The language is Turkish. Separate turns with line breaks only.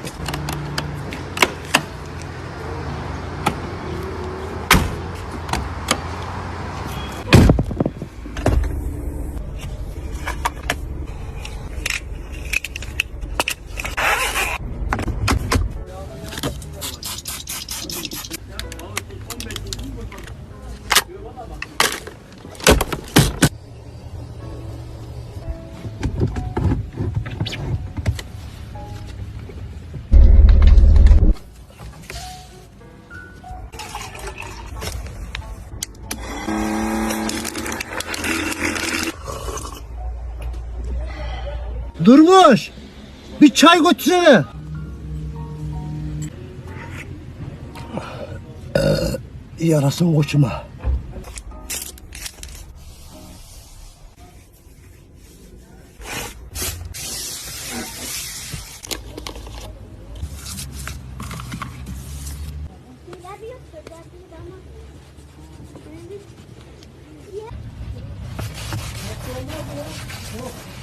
Thank you. Durmuş. Bir çay götürsene. Ee, yarasın koçuma. Thank.